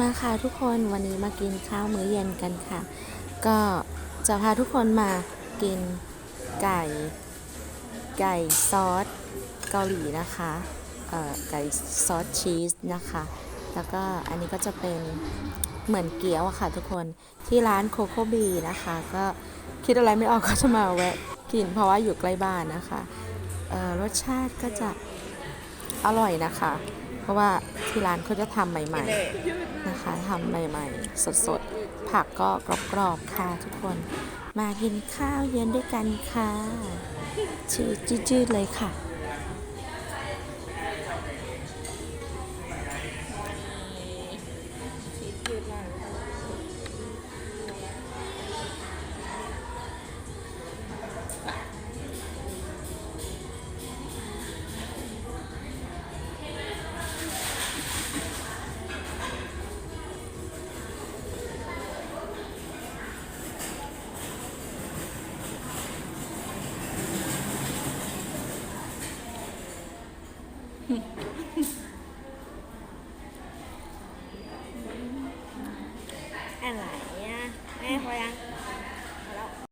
มาค่ะทุกคนวันนี้มากินข้าวมื้อเย็นกันค่ะ ก็จะพาทุกคนมากินไก่ ไก่ซอสเกาหลีนะคะเอ่อไก่ซอสชีสนะคะ แล้วก็อันนี้ก็จะเป็นเหมือนเกี๊ยวอะค่ะทุกคนที่ร้านโคโคบีนะคะ ก็คิดอะไรไม่ออกก็จะมาแวะกินเพราะว่าอยู่ใกล้บ้านนะคะเอ่อรสชาติก็จะอร่อยนะคะ เพราะว่าที่ร้านเขาจะทำใหม่ๆนะคะทำใหม่ๆ สดๆ ผักก็กรอบๆค่ะทุกคน มากินข้าวเย็นด้วยกันค่ะ ชื่อจืดๆเลยค่ะ อะไรอะแม่พอยัง